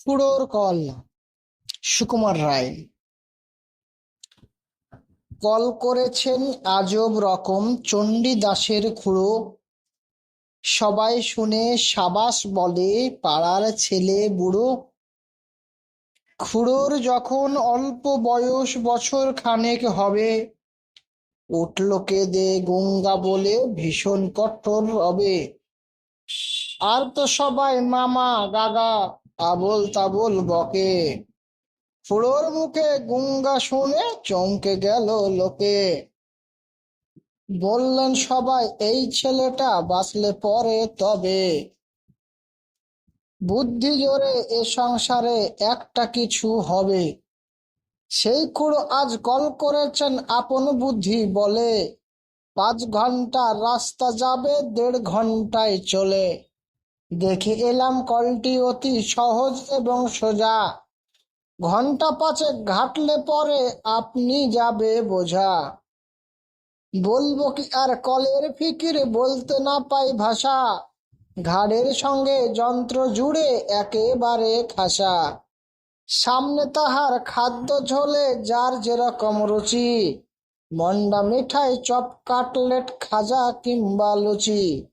ফুড়োর কল, সুকুমার রায়। কল করেছেন আজব রকম চণ্ডীদাসের খুড়ো। সবাই শুনে সাবাস বলে, পাড়ার ছেলে বুড়ো। খুড়োর যখন অল্প বয়স বছর খানেক হবে, উঠল দে গঙ্গা বলে ভীষণ কঠোর হবে। আর তো সবাই মামা, গাগা আবল তাবল বকে। ফুড়োর মুখে গুঙ্গা শুনে চমকে গেল লোকে। বললেন সবাই, এই ছেলেটা বাঁচলে পরে তবে। বুদ্ধি জোরে এ সংসারে একটা কিছু হবে। সেই খুড়ো আজ কল করেছেন, আপন বুদ্ধি বলে। পাঁচ ঘণ্টা রাস্তা যাবে, দেড় ঘন্টায় চলে। দেখে এলাম কলটি অতি সহজ এবং সোজা। ঘণ্টা পাঁচে ঘাটলে পরে আপনি যাবে বোঝা। বলব কি আর কলের ফিকির বলতে না পাই ভাষা। ঘাড়ের সঙ্গে যন্ত্র জুড়ে একেবারে খাসা। সামনে তাহার খাদ্য ঝোলে যার যেরকম রুচি। মন্ডা মিঠাই চপ কাটলেট, খাজা কিংবা লুচি।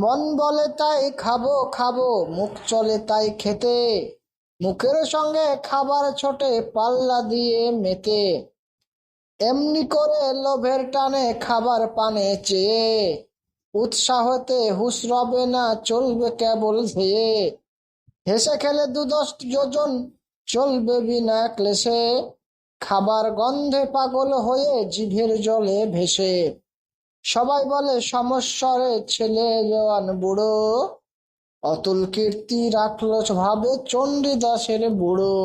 মন বলে তাই খাব খাব, মুখ চলে তাই খেতে। মুখের সঙ্গে খাবার ছোটে, পাল্লা দিয়ে মেতে। এমনি করে লোভের টানে খাবার পানে চেয়ে। উৎসাহতে হুশ রবে না, চলবে কেবল ধেয়ে হেসে খেলে দুদশ যোজন, চলবে বিনা ক্লেশে। খাবার গন্ধে পাগল হয়ে জিভের জলে ভেসে। সবাই বলে সমস্বরে ছেলে জওয়ান বুড়ো। অতুল কীর্তি রাখল ভাবে চণ্ডীদাসের বুড়ো।